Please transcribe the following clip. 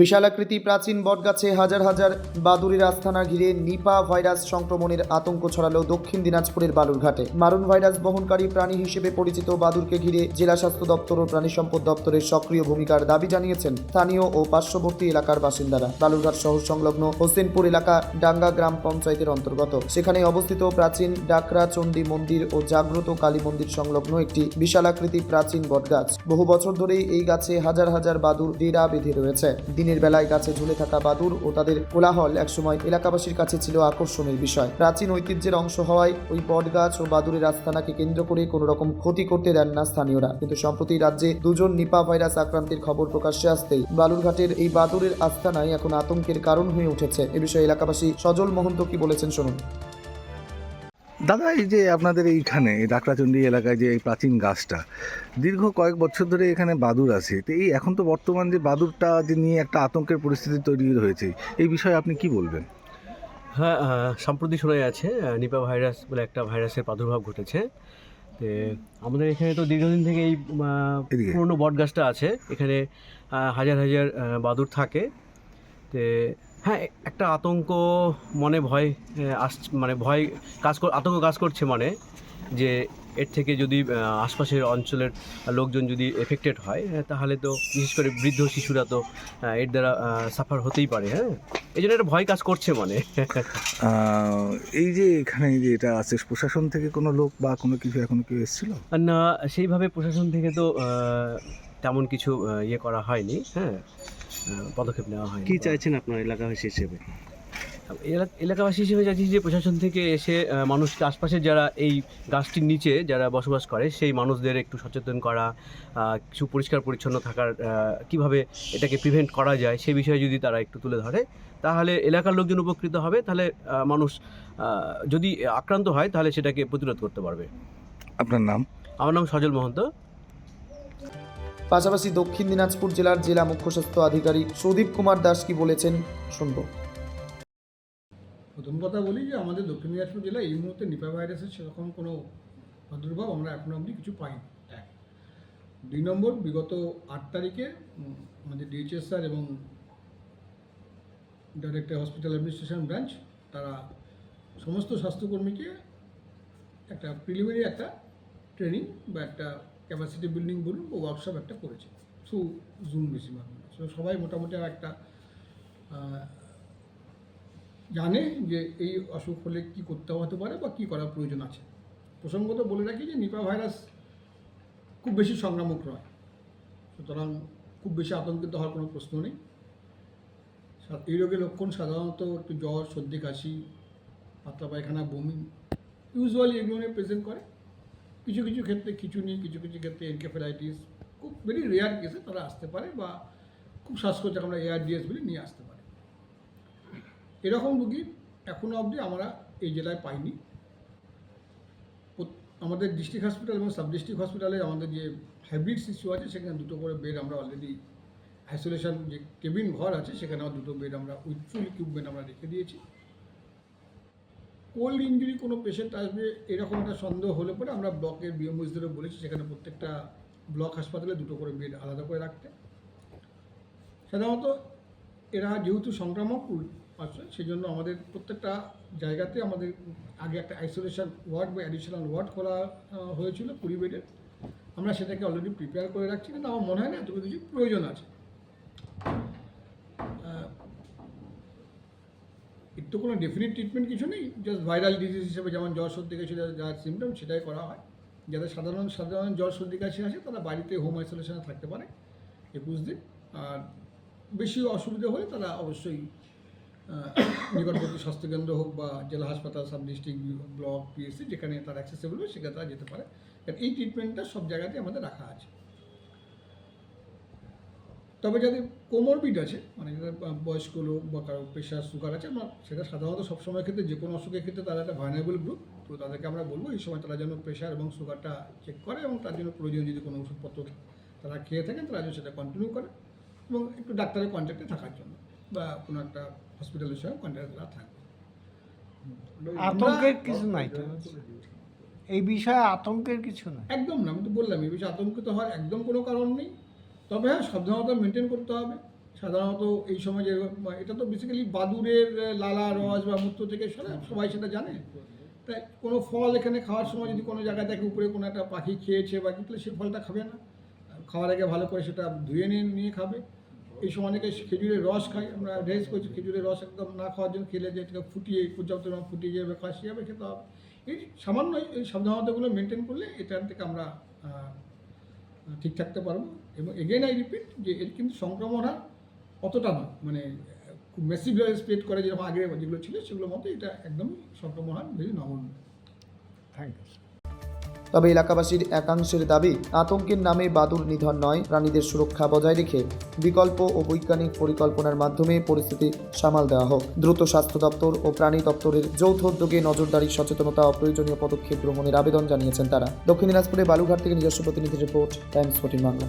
বিশালাকৃতি প্রাচীন বটগাছে হাজার হাজার বাদুড়ির আস্থানা ঘিরে নিপা ভাইরাস সংক্রমণের আতঙ্ক ছড়ালো দক্ষিণ দিনাজপুরের বালুরঘাটে। মারণ ভাইরাস বহনকারী প্রাণী হিসেবে পরিচিত বাদুরকে ঘিরে জেলা স্বাস্থ্য দপ্তর ও প্রাণী সম্পদ দপ্তরের সক্রিয় ভূমিকার দাবি জানিয়েছেন স্থানীয় ও পার্শ্ববর্তী এলাকার বাসিন্দারা। বালুরঘাট শহর সংলগ্ন হোসেনপুর এলাকা ডাঙ্গা গ্রাম পঞ্চায়েতের অন্তর্গত। সেখানে অবস্থিত প্রাচীন ডাকরা, চণ্ডী মন্দির ও জাগ্রত কালী মন্দির সংলগ্ন একটি বিশালাকৃতি প্রাচীন বটগাছ। বহু বছর ধরেই এই গাছে হাজার হাজার বাদুর ডেরা বেঁধে রয়েছে। দিনের বেলায় গাছে ঝুলে থাকা বাদুর ও তাদের কোলাহল একসময় এলাকাবাসীর কাছে ছিল আকর্ষণের বিষয়। প্রাচীন ঐতিহ্যের অংশ হওয়ায় ওই বটগাছ ও বাদুরের আস্থানাকে কেন্দ্র করে কোনো রকম ক্ষতি করতে দেন না স্থানীয়রা। কিন্তু সম্প্রতি রাজ্যে দুজন নিপা ভাইরাস আক্রান্তের খবর প্রকাশ্যে আসতেই বালুরঘাটের এই বাদুরের আস্থানায় এখন আতঙ্কের কারণ হয়ে উঠেছে। এ বিষয়ে এলাকাবাসী সজল মহন্ত কি বলেছেন, শুনুন। দাদা এই যে আপনাদের এইখানে এই ডাকরাচণ্ডী এলাকায় যে এই প্রাচীন গাছটা দীর্ঘ কয়েক বছর ধরে এখানে বাদুর আছে। তো এই এখন তো বর্তমান যে বাদুরটা যে নিয়ে একটা আতঙ্কের পরিস্থিতি তৈরি হয়েছে এই বিষয়ে আপনি কি বলবেন? হ্যাঁ সম্প্রতি শোনা যাচ্ছে আহ, নিপা ভাইরাস বলে একটা ভাইরাসের প্রাদুর্ভাব ঘটেছে। তো আমাদের এখানে তো দীর্ঘদিন থেকে এই পুরনো বট গাছটা আছে। এখানে হাজার হাজার বাদুর থাকে। তো হ্যাঁ একটা আতঙ্ক মনে ভয় আস মানে ভয় কাজ কর আতঙ্ক কাজ করছে মানে যে এর থেকে যদি আশপাশের অঞ্চলের লোকজন যদি এফেক্টেড হয় তাহলে তো বিশেষ করে বৃদ্ধ শিশুরা তো এর দ্বারা সাফার হতেই পারে হ্যাঁ? এই জন্য একটা ভয় কাজ করছে মানে। এই যে এখানে যে এটা আছে প্রশাসন থেকে কোনো লোক বা কোনো কিছু এখনও কেউ এসেছিল? না সেইভাবে প্রশাসন থেকে তো তেমন কিছু ইয়ে করা হয়নি হ্যাঁ পদক্ষেপ নেওয়া হয়নি। কি চাইছেন আপনার এলাকাবাসী হিসেবে? এলা- এলাকাবাসী হিসেবে চাইছি যে প্রশাসন থেকে এসে মানুষকে আশপাশে যারা এই গাছটির নিচে যারা বসবাস করে সেই মানুষদের একটু সচেতন করা কিছু পরিষ্কার পরিচ্ছন্ন থাকার কীভাবে এটাকে প্রিভেন্ট করা যায় সে বিষয়ে যদি তারা একটু তুলে ধরে তাহলে এলাকার লোকজন উপকৃত হবে তাহলে মানুষ যদি আক্রান্ত হয় তাহলে সেটাকে প্রতিরোধ করতে পারবে। আপনার নাম? আমার নাম সজল মহন্ত। পাশাপাশি দক্ষিণ দিনাজপুর জেলার জেলা মুখ্য স্বাস্থ্য আধিকারিক সুদীপ কুমার দাস কি বলেছেন, শুনব। প্রথম কথা বলি যে আমাদের দক্ষিণ দিনাজপুর জেলায় এই মুহূর্তে নিপা ভাইরাসের সেরকম কোনো প্রাদুর্ভাব আমরা এখনও অবধি কিছু পাইনি। এক। দুই নম্বর, বিগত আট তারিখে আমাদের ডিএইচএস স্যার এবং ডাইরেক্টর হসপিটাল অ্যাডমিনিস্ট্রেশন ব্রাঞ্চ, তারা সমস্ত স্বাস্থ্যকর্মীকে একটা প্রিলিমিনারি একটা ট্রেনিং বা একটা ক্যাপাসিটি বিল্ডিং বলুন ও ওয়ার্কশপ একটা করেছে থ্রু জুম বেশি মাধ্যমে সবাই মোটামুটি একটা জানে যে এই অসুখ হলে কী করতে হতে পারে বা কী করার প্রয়োজন আছে। প্রসঙ্গত বলে রাখি যে নিপা ভাইরাস খুব বেশি সংক্রামক নয়। সুতরাং খুব বেশি আতঙ্কিত হওয়ার কোনো প্রশ্ন নেই। এই রোগের লক্ষণ সাধারণত একটু জ্বর, সর্দি, কাশি, পাতলা পায়খানা, বমি ইউজুয়ালি এগুলো নিয়ে প্রেজেন্ট করে। কিছু কিছু ক্ষেত্রে খিচুনি কিছু কিছু ক্ষেত্রে এনকেফেলাইটিস খুব ভেরি রেয়ার কেসে তারা আসতে পারে বা খুব শ্বাসকষ্ট আমরা এআরডিএস বলে নিয়ে আসতে পারে। এরকম রুগী এখনও অবধি আমরা এই জেলায় পাইনি। আমাদের ডিস্ট্রিক্ট হসপিটাল এবং সাব ডিস্ট্রিক্ট হসপিটালে আমাদের যে হাইব্রিড শিশু আছে, সেখানে দুটো করে বেড আমরা অলরেডি আইসোলেশন যে কেবিন ঘর আছে, সেখানে দুটো বেড আমরা উইথ ফুল ইকুইপমেন্ট আমরা রেখে দিয়েছি। কোল্ড ইঞ্জুরি কোনো পেশেন্ট আসবে এরকম একটা সন্দেহ হলে পরে আমরা ব্লকের বিএমওসদেরও বলেছি সেখানে প্রত্যেকটা ব্লক হাসপাতালে দুটো করে বেড আলাদা করে রাখতে। সাধারণত এরা যেহেতু সংক্রামক আছে সেই জন্য আমাদের প্রত্যেকটা জায়গাতে আমাদের আগে একটা আইসোলেশন ওয়ার্ড বা অ্যাডিশনাল ওয়ার্ড আহ, হয়েছিল কুড়ি বেডের। আমরা সেটাকে অলরেডি প্রিপেয়ার করে রাখছি। কিন্তু আমার মনে হয় না এতটুকু কিছু প্রয়োজন আছে। এর তো কোনো ডেফিনিট ট্রিটমেন্ট কিছু নেই জাস্ট ভাইরাল ডিজিজ হিসেবে যেমন জ্বর সর্দি কাশি যা সিমটম সেটাই করা হয়। যাদের সাধারণ সাধারণ জ্বর সর্দি কাশি আছে, তারা বাড়িতে হোম আইসোলেশনে থাকতে পারে একুশ দিন। আর বেশি অসুবিধা হলে তারা অবশ্যই নিকটবর্তী স্বাস্থ্যকেন্দ্র হোক বা জেলা হাসপাতাল সাব ডিস্ট্রিক্ট ব্লক পিএসসি যেখানে তার অ্যাক্সেসেবল হয়, সেখানে তারা যেতে পারে। কারণ এই ট্রিটমেন্টটা সব জায়গাতে আমাদের রাখা আছে। তবে যাদের কোমরবিড আছে মানে যাদের বয়স্ক লোক বা কারও প্রেশার সুগার আছে আমরা সেটা সাধারণত সবসময় ক্ষেত্রে যে কোনো অসুখের ক্ষেত্রে তারা একটা ভাইনারেবল গ্রুপ তো তাদেরকে আমরা বলব এই সময় তারা যেন প্রেশার এবং সুগারটা চেক করে এবং তার জন্য প্রয়োজনীয় যদি কোনো ওষুধপত্র তারা খেয়ে থাকেন তারা যেন সেটা কন্টিনিউ করে এবং একটু ডাক্তারের কন্ট্যাক্টে থাকার জন্য বা কোনো একটা হসপিটালের সঙ্গে কন্ট্যাক্টে তারা থাকবে। আতঙ্কের কিছু নাই এই বিষয়ে আতঙ্কের কিছু না একদম না আমি তো বললাম এই বিষয়ে আতঙ্কিত হওয়ার একদম কোনো কারণ নেই। তবে হ্যাঁ সাবধানতা মেনটেন করতে হবে। সাধারণত এই সময় যে, এটা তো বেসিক্যালি বাদুরের লালা, রস বা মূত্র থেকে সবাই সেটা জানে। তাই কোনো ফল এখানে খাওয়ার সময় যদি কোনো জায়গায় দেখে উপরে কোনো একটা পাখি খেয়েছে বা কি, তাহলে সে ফলটা খাবে না। খাওয়ার আগে ভালো করে সেটা ধুয়ে নিয়ে নিয়ে খাবে। এই সময় অনেকে খেজুরের রস খাই আমরা রেস করছি খেজুরের রস একদম না খাওয়ার জন্য খেলে যে ফুটিয়ে, পর্যাপ্ত পরিমাণ ফুটিয়ে যাবে খাসি যাবে খেতে হবে। এই সামান্য এই সাবধানতাগুলো মেনটেন করলে এটার থেকে আমরা ঠিক থাকতে পারব। এবং এগেন আই রিপিট যে এর কিন্তু সংক্রমণ হার অতটা নয়। মানে খুব মেসিভভাবে স্প্রেড করে যেরকম আগে যেগুলো ছিল সেগুলোর মতো এটা একদমই সংক্রমণ হার বেশি নগণ্য থ্যাংক ইউ তবে এলাকাবাসীর একাংশের দাবি, আতঙ্কের নামে বাদুর নিধন নয় প্রাণীদের সুরক্ষা বজায় রেখে বিকল্প ও বৈজ্ঞানিক পরিকল্পনার মাধ্যমে পরিস্থিতি সামাল দেওয়া হোক। দ্রুত স্বাস্থ্য দপ্তর ও প্রাণী দপ্তরের যৌথ উদ্যোগে নজরদারি, সচেতনতা ও প্রয়োজনীয় পদক্ষেপ গ্রহণের আবেদন জানিয়েছেন তারা। দক্ষিণ দিনাজপুরে বালুঘাট থেকে নিজস্ব প্রতিনিধি রিপোর্ট, টাইমস ফোর্টিন বাংলা।